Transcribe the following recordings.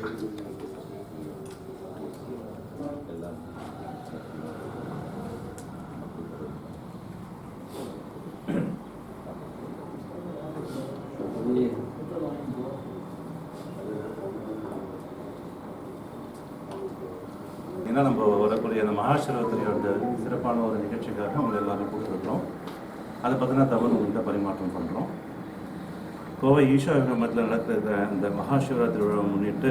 ஏன்னா நம்ம வரக்கூடிய அந்த மகாசிவராத்திரியோட சிறப்பான ஒரு நிகழ்ச்சிக்காக அவங்க எல்லாரும் கொடுத்துருக்குறோம் அதை பற்றின தகவல் உங்கள்கிட்ட பரிமாற்றம் பண்ணுறோம் கோவை ஈஷா விக்ரமத்தில் நடக்கிற இந்த மகாசிவராத்திரி விழாவை முன்னிட்டு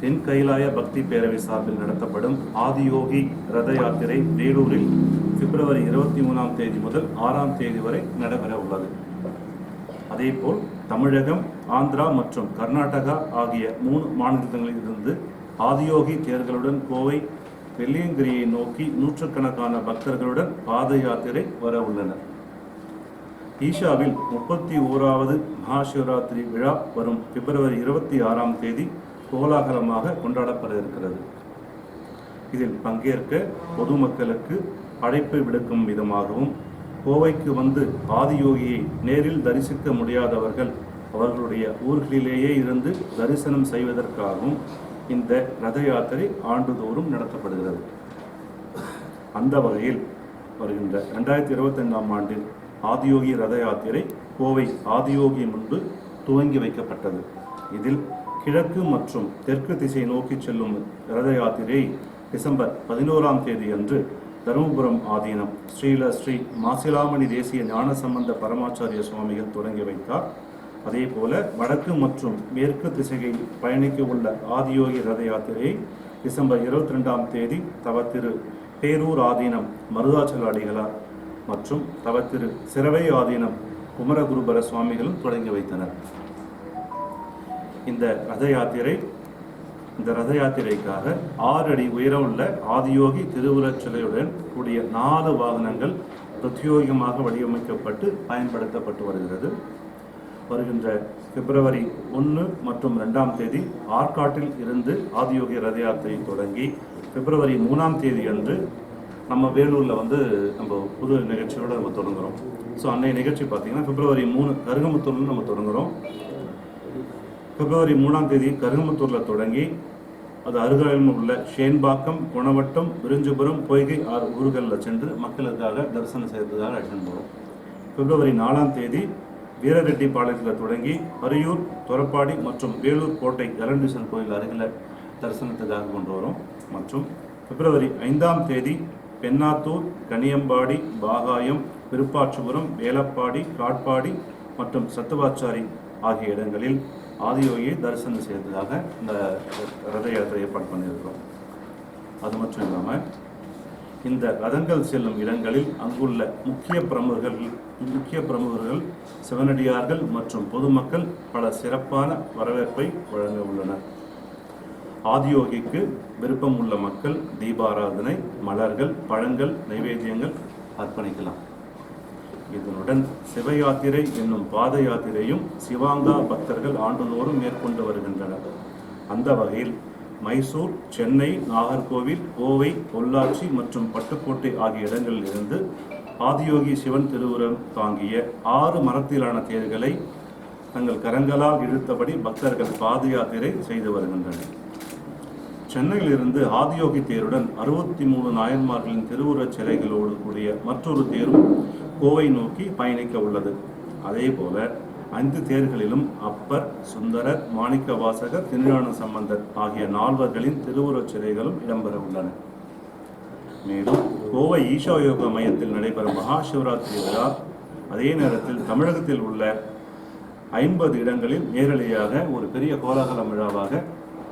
தென் கைலாய பக்தி பேரவை சார்பில் நடத்தப்படும் ஆதியோகி ரத யாத்திரை வேலூரில் பிப்ரவரி இருபத்தி மூணாம் தேதி முதல் ஆறாம் தேதி வரை நடைபெற உள்ளது. அதேபோல் தமிழகம் ஆந்திரா மற்றும் கர்நாடகா ஆகிய மூணு மாநிலங்களில் இருந்து ஆதியோகி தேர்களுடன் கோவை வெள்ளியங்கிரியை நோக்கி நூற்றுக்கணக்கான பக்தர்களுடன் பாத யாத்திரை வர உள்ளனர். ஈஷாவில் முப்பத்தி ஓராவது மகாசிவராத்திரி விழா வரும் பிப்ரவரி இருபத்தி ஆறாம் தேதி கோலாகலமாக கொண்டாடப்பட இருக்கிறது இதில் பங்கேற்க பொதுமக்களுக்கு அழைப்பு விடுக்கும் விதமாகவும் கோவைக்கு வந்து ஆதியோகியை நேரில் தரிசிக்க முடியாதவர்கள் அவர்களுடைய ஊர்களிலேயே இருந்து தரிசனம் செய்வதற்காகவும் இந்த ரத யாத்திரை ஆண்டுதோறும் நடத்தப்படுகிறது. அந்த வகையில் வருகின்ற ரெண்டாயிரத்தி இருபத்தைந்தாம் ஆண்டில் ஆதியோகி ரத யாத்திரை கோவை ஆதியோகி முன்பு துவங்கி வைக்கப்பட்டது. இதில் கிழக்கு மற்றும் தெற்கு திசை நோக்கி செல்லும் ரத யாத்திரை டிசம்பர் பதினோராம் தேதி அன்று தருமபுரம் ஆதீனம். ஸ்ரீல ஸ்ரீ மாசிலாமணி தேசிய ஞானசம்பந்த பரமாச்சாரிய சுவாமிகள் தொடங்கி வைத்தார். அதே போல வடக்கு மற்றும் மேற்கு திசையில் பயணிக்க உள்ள ஆதியோகி ரத யாத்திரையை டிசம்பர் இருபத்தி ரெண்டாம் தேதி தவ திரு பேரூர் ஆதீனம் மருதாச்சல அடிகளார் மற்றும் தவ திரு சிறவை ஆதீனம் குமரகுருபர சுவாமிகளும் தொடங்கி வைத்தனர். இந்த ரத யாத்திரை இந்த ரத யாத்திரைக்காக ஆறு அடி உயரமுள்ள ஆதியோகி திருவுருவச் சிலையுடன் கூடிய நாலு வாகனங்கள் பிரத்யோகமாக வடிவமைக்கப்பட்டு பயன்படுத்தப்பட்டு வருகிறது. வருகின்ற பிப்ரவரி ஒன்று மற்றும் ரெண்டாம் தேதி ஆற்காட்டில் இருந்து ஆதியோகி ரத யாத்திரை தொடங்கி பிப்ரவரி மூணாம் தேதி அன்று நம்ம வேலூரில் வந்து நம்ம புது நிகழ்ச்சியோடு நம்ம தொடங்குகிறோம் ஸோ அன்னைய நிகழ்ச்சி பார்த்தீங்கன்னா பிப்ரவரி மூணு கருகமுத்தூர்னு நம்ம தொடங்குகிறோம் பிப்ரவரி மூணாம் தேதி கருகமுத்தூரில் தொடங்கி அது அருகாமையில் உள்ள ஷேன்பாக்கம் குணவட்டம் விருஞ்சிபுரம் பொய்கை ஆறு ஊர்களில் சென்று மக்களுக்காக தரிசனம் செய்வதாக அழைச்சிட்டு போகிறோம் பிப்ரவரி நாலாம் தேதி வீரரெட்டிப்பாளையத்தில் தொடங்கி அரியூர் தொரப்பாடி மற்றும் வேலூர் கோட்டை எலண்டீசன் கோயில் அருகில் தரிசனத்துக்காக கொண்டு வரும். மற்றும் பிப்ரவரி ஐந்தாம் தேதி பெண்ணாத்தூர் கனியம்பாடி பாகாயம் விருப்பாட்சிபுரம் வேலப்பாடி காட்பாடி மற்றும் சத்துவாச்சாரி ஆகிய இடங்களில் ஆதியோகியை தரிசனம் செய்ததாக இந்த ரத யாத்திரை ஏற்பாடு பண்ணியிருக்கிறோம். அது மட்டும் இல்லாமல் இந்த ரதங்கள் செல்லும் இடங்களில் அங்குள்ள முக்கிய பிரமுகர்கள் முக்கிய பிரமுகர்கள் சிவனடியார்கள் மற்றும் பொதுமக்கள் பல சிறப்பான வரவேற்பை வழங்க உள்ளனர். ஆதியோகிக்கு விருப்பம் உள்ள மக்கள் தீபாராதனை மலர்கள் பழங்கள் நைவேத்தியங்கள் அர்ப்பணிக்கலாம். இதனுடன் சிவ யாத்திரை என்னும் பாத யாத்திரையும் சிவாங்கா பக்தர்கள் ஆண்டுதோறும் மேற்கொண்டு வருகின்றனர். அந்த வகையில் மைசூர் சென்னை நாகர்கோவில் கோவை பொள்ளாச்சி மற்றும் பட்டுக்கோட்டை ஆகிய இடங்களில் இருந்து ஆதியோகி சிவன் திருவுரம் தாங்கிய ஆறு மரத்திலான தேர்களை தங்கள் கரங்களால் இழுத்தபடி பக்தர்கள் பாத யாத்திரை செய்து வருகின்றனர். சென்னையிலிருந்து ஆதியோகி தேருடன் அறுபத்தி மூணு நாயன்மார்களின் திருவுருவச் சிலைகளோடு கூடிய மற்றொரு தேரும் கோவை நோக்கி பயணிக்க உள்ளது. அதே போல ஐந்து தேர்களிலும் அப்பர் சுந்தரர் மாணிக்க வாசகர் திருஞான சம்பந்தர் ஆகிய நால்வர்களின் திருவுருவச் சிலைகளும் இடம்பெற உள்ளன. மேலும் கோவை ஈஷா யோக மையத்தில் நடைபெறும் மகா சிவராத்திரி விழா அதே நேரத்தில் தமிழகத்தில் உள்ள ஐம்பது இடங்களில் நேரடியாக ஒரு பெரிய கோலாகல விழாவாக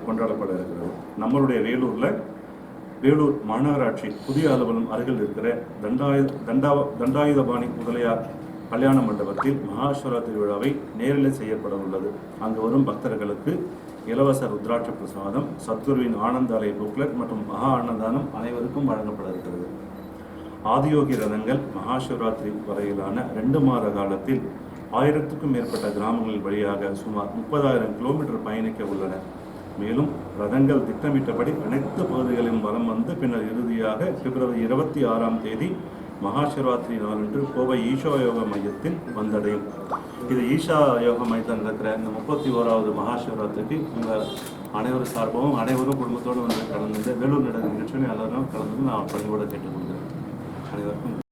கொண்டாடப்பட இருக்கிறது நம்மளுடைய வேலூரில் வேலூர் மாநகராட்சி புதிய அலுவலம் அருகில் இருக்கிற தண்டாயு தண்டா தண்டாயுதபாணி முதலியார் கல்யாண மண்டபத்தில் மகாசிவராத்திரி விழாவை நேரில் செய்யப்பட உள்ளது. அங்கு வரும் பக்தர்களுக்கு இலவச ருத்ராட்ச பிரசாதம் சத்குருவின் ஆனந்த அலை புக்லெட் மற்றும் மகா அன்னதானம் அனைவருக்கும் வழங்கப்பட இருக்கிறது. ஆதியோகி ரதங்கள் மகாசிவராத்திரி வரையிலான ரெண்டு மாத காலத்தில் ஆயிரத்துக்கும் மேற்பட்ட கிராமங்கள் வழியாக சுமார் முப்பதாயிரம் கிலோமீட்டர் பயணிக்க உள்ளன. மேலும் ரதங்கள் திட்டமிட்டபடி அனைத்து பகுதிகளிலும் வலம் வந்து பின்னர் இறுதியாக பிப்ரவரி இருபத்தி ஆறாம் தேதி மகாசிவராத்திரி நாளன்று கோவை ஈஷா யோக மையத்தில் வந்தடையும். இது ஈஷா யோக மையத்தில் நடக்கிற இந்த முப்பத்தி ஓராவது மகாசிவராத்திரிக்கு உங்கள் அனைவரும் சார்பாகவும் அனைவரும் குடும்பத்தோடு வந்து கலந்து வேலூர் நடந்த நிகழ்ச்சியும் எல்லாரும் கலந்து நான் பணிவோட கேட்டுக்கொள்கிறேன். அனைவருக்கும்